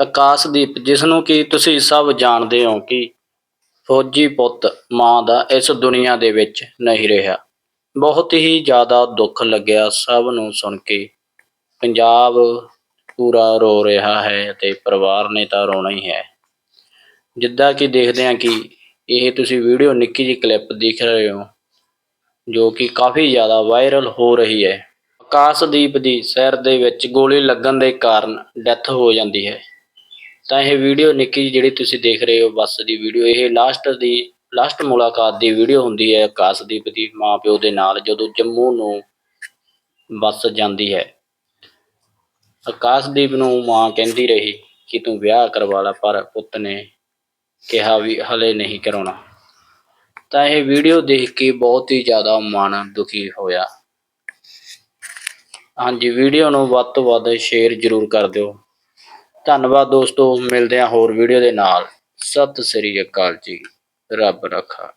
ਆਕਾਸ਼ਦੀਪ ਜਿਸ ਨੂੰ ਕਿ ਤੁਸੀਂ ਸਭ ਜਾਣਦੇ ਹੋ ਕਿ ਫੌਜੀ ਪੁੱਤ ਮਾਂ ਦਾ ਇਸ ਦੁਨੀਆ ਦੇ ਵਿੱਚ ਨਹੀਂ ਰਿਹਾ। ਬਹੁਤ ਹੀ ਜ਼ਿਆਦਾ ਦੁੱਖ ਲੱਗਿਆ ਸਭ ਨੂੰ ਸੁਣ ਕੇ। ਪੰਜਾਬ ਪੂਰਾ ਰੋ ਰਿਹਾ ਹੈ ਤੇ ਪਰਿਵਾਰ ਨੇ ਤਾਂ ਰੋਣਾ ਹੀ ਹੈ। ਜਿੱਦਾਂ ਕਿ ਦੇਖਦੇ ਹਾਂ ਕਿ ਇਹ ਤੁਸੀਂ ਵੀਡੀਓ ਨਿੱਕੀ ਜਿਹੀ ਕਲਿੱਪ ਦੇਖ ਰਹੇ ਹੋ, ਜੋ ਕਿ ਕਾਫੀ ਜ਼ਿਆਦਾ ਵਾਇਰਲ ਹੋ ਰਹੀ ਹੈ। ਆਕਾਸ਼ਦੀਪ ਦੀ ਸਿਰ ਦੇ ਵਿੱਚ ਗੋਲੀ ਲੱਗਣ ਦੇ ਕਾਰਨ ਡੈਥ ਹੋ ਜਾਂਦੀ ਹੈ। ਤਾਂ ਇਹ ਵੀਡੀਓ ਨਿੱਕੀ ਜਿਹੀ ਜਿਹੜੀ ਤੁਸੀਂ ਦੇਖ ਰਹੇ ਹੋ, ਬੱਸ ਦੀ ਵੀਡੀਓ, ਇਹ ਲਾਸਟ ਦੀ ਲਾਸਟ ਮੁਲਾਕਾਤ ਦੀ ਵੀਡੀਓ ਹੁੰਦੀ ਹੈ ਆਕਾਸ਼ਦੀਪ ਦੀ ਮਾਂ ਪਿਓ ਦੇ ਨਾਲ, ਜਦੋਂ ਜੰਮੂ ਨੂੰ ਬੱਸ ਜਾਂਦੀ ਹੈ। ਆਕਾਸ਼ਦੀਪ ਨੂੰ ਮਾਂ ਕਹਿੰਦੀ ਰਹੀ ਕਿ ਤੂੰ ਵਿਆਹ ਕਰਵਾ ਲੈ, ਪਰ ਪੁੱਤ ਨੇ ਕਿਹਾ ਵੀ ਹਲੇ ਨਹੀਂ ਕਰਾਉਣਾ। ਤਾਂ ਇਹ ਵੀਡੀਓ ਦੇਖ ਕੇ ਬਹੁਤ ਹੀ ਜ਼ਿਆਦਾ ਮਨ ਦੁਖੀ ਹੋਇਆ। ਹਾਂਜੀ, ਵੀਡੀਓ ਨੂੰ ਵੱਧ ਤੋਂ ਵੱਧ ਸ਼ੇਅਰ ਜ਼ਰੂਰ ਕਰ ਦਿਓ। ਧੰਨਵਾਦ ਦੋਸਤੋ ਮਿਲਦੇ ਹਾਂ ਹੋਰ ਵੀਡੀਓ ਦੇ ਨਾਲ। ਸਤਿ ਸ੍ਰੀ ਅਕਾਲ ਜੀ। ਰੱਬ ਰੱਖਾ।